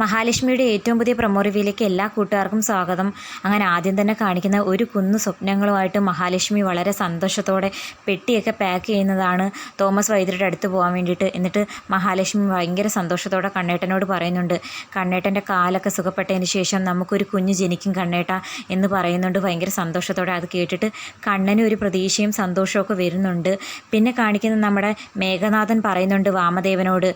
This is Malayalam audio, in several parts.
മഹാലക്ഷ്മിയുടെ ഏറ്റവും പുതിയ പ്രൊമോ റിവ്യൂയിലേക്ക് എല്ലാ കൂട്ടുകാർക്കും സ്വാഗതം. അങ്ങനെ ആദ്യം തന്നെ കാണിക്കുന്ന ഒരു കുന്ന് സ്വപ്നങ്ങളുമായിട്ട് മഹാലക്ഷ്മി വളരെ സന്തോഷത്തോടെ പെട്ടിയൊക്കെ പാക്ക് ചെയ്യുന്നതാണ് തോമസ് വൈദ്യരുടെ അടുത്ത് പോകാൻ വേണ്ടിയിട്ട്. എന്നിട്ട് മഹാലക്ഷ്മി ഭയങ്കര സന്തോഷത്തോടെ കണ്ണേട്ടനോട് പറയുന്നുണ്ട് കണ്ണേട്ടന്റെ കാലൊക്കെ സുഖപ്പെട്ടതിന് ശേഷം നമുക്കൊരു കുഞ്ഞ് ജനിക്കും കണ്ണേട്ട എന്ന് പറയുന്നുണ്ട്. ഭയങ്കര സന്തോഷത്തോടെ അത് കേട്ടിട്ട് കണ്ണന് ഒരു പ്രതീക്ഷയും സന്തോഷമൊക്കെ വരുന്നുണ്ട്. പിന്നെ കാണിക്കുന്ന നമ്മുടെ മേഘനാഥൻ പറയുന്നുണ്ട് വാമദേവനോട്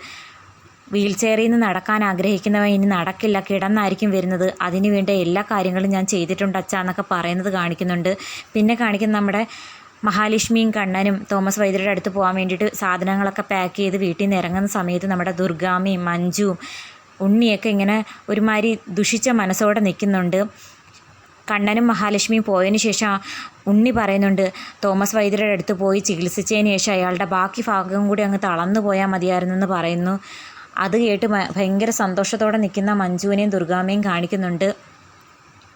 വീൽ ചെയറിൽ നിന്ന് നടക്കാൻ ആഗ്രഹിക്കുന്നവൻ ഇനി നടക്കില്ല കിടന്നായിരിക്കും വരുന്നത്. അതിനു വേണ്ട എല്ലാ കാര്യങ്ങളും ഞാൻ ചെയ്തിട്ടുണ്ട് അച്ഛ എന്നൊക്കെ പറയുന്നത് കാണിക്കുന്നുണ്ട്. പിന്നെ കാണിക്കുന്ന നമ്മുടെ മഹാലക്ഷ്മിയും കണ്ണനും തോമസ് വൈദ്യരുടെ അടുത്ത് പോകാൻ വേണ്ടിയിട്ട് സാധനങ്ങളൊക്കെ പാക്ക് ചെയ്ത് വീട്ടിൽ നിന്ന് ഇറങ്ങുന്ന സമയത്ത് നമ്മുടെ ദുർഗാമയും മഞ്ജുവും ഉണ്ണിയൊക്കെ ഇങ്ങനെ ഒരുമാതിരി ദുഷിച്ച മനസ്സോടെ നിൽക്കുന്നുണ്ട്. കണ്ണനും മഹാലക്ഷ്മിയും പോയതിന് ശേഷം ഉണ്ണി പറയുന്നുണ്ട് തോമസ് വൈദ്യരുടെ അടുത്ത് പോയി ചികിത്സിച്ചതിന് ശേഷം അയാളുടെ ബാക്കി ഭാഗം കൂടി അങ്ങ് തളർന്നു പോയാൽ മതിയായിരുന്നു എന്ന് പറയുന്നു. അത് കേട്ട് ഭയങ്കര സന്തോഷത്തോടെ നിൽക്കുന്ന മഞ്ജുവിനെയും ദുർഗാമയും കാണിക്കുന്നുണ്ട്.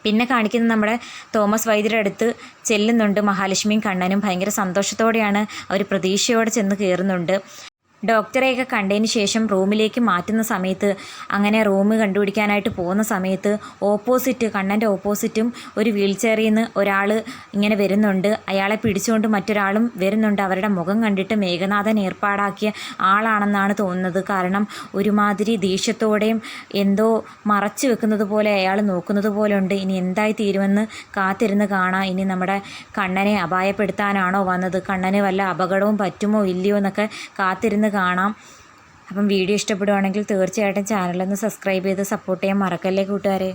പിന്നെ കാണിക്കുന്നത് നമ്മുടെ തോമസ് വൈദ്യരുടെ അടുത്ത് ചെല്ലുന്നുണ്ട്. മഹാലക്ഷ്മിയും കണ്ണനും ഭയങ്കര സന്തോഷത്തോടെയാണ് അവർ പ്രതീക്ഷയോടെ ചെന്ന് കയറുന്നുണ്ട്. ഡോക്ടറെയൊക്കെ കണ്ടതിന് ശേഷം റൂമിലേക്ക് മാറ്റുന്ന സമയത്ത് അങ്ങനെ റൂം കണ്ടുപിടിക്കാനായിട്ട് പോകുന്ന സമയത്ത് ഓപ്പോസിറ്റ് കണ്ണന്റെ ഓപ്പോസിറ്റും ഒരു വീൽ ചെയറിൽ നിന്ന് ഒരാൾ ഇങ്ങനെ വരുന്നുണ്ട്. അയാളെ പിടിച്ചുകൊണ്ട് മറ്റൊരാളും വരുന്നുണ്ട്. അവരുടെ മുഖം കണ്ടിട്ട് മേഘനാഥൻ ഏർപ്പാടാക്കിയ ആളാണെന്നാണ് തോന്നുന്നത്. കാരണം ഒരുമാതിരി ദേഷ്യത്തോടെയും എന്തോ മറച്ചു വെക്കുന്നത് പോലെ അയാൾ നോക്കുന്നത് പോലെ ഉണ്ട് ഇനി എന്തായി തീരുമെന്ന് കാത്തിരുന്ന് കാണാം. ഇനി നമ്മുടെ കണ്ണനെ അപായപ്പെടുത്താനാണോ വന്നത്? കണ്ണന് വല്ല അപകടവും പറ്റുമോ ഇല്ലയോ എന്നൊക്കെ കാത്തിരുന്ന് കാണാം. അപ്പം വീഡിയോ ഇഷ്ടപ്പെടുവാണെങ്കിൽ തീർച്ചയായിട്ടും ചാനലൊന്ന് സബ്സ്ക്രൈബ് ചെയ്ത് സപ്പോർട്ട് ചെയ്യാൻ മറക്കല്ലേ കൂട്ടുകാരെ?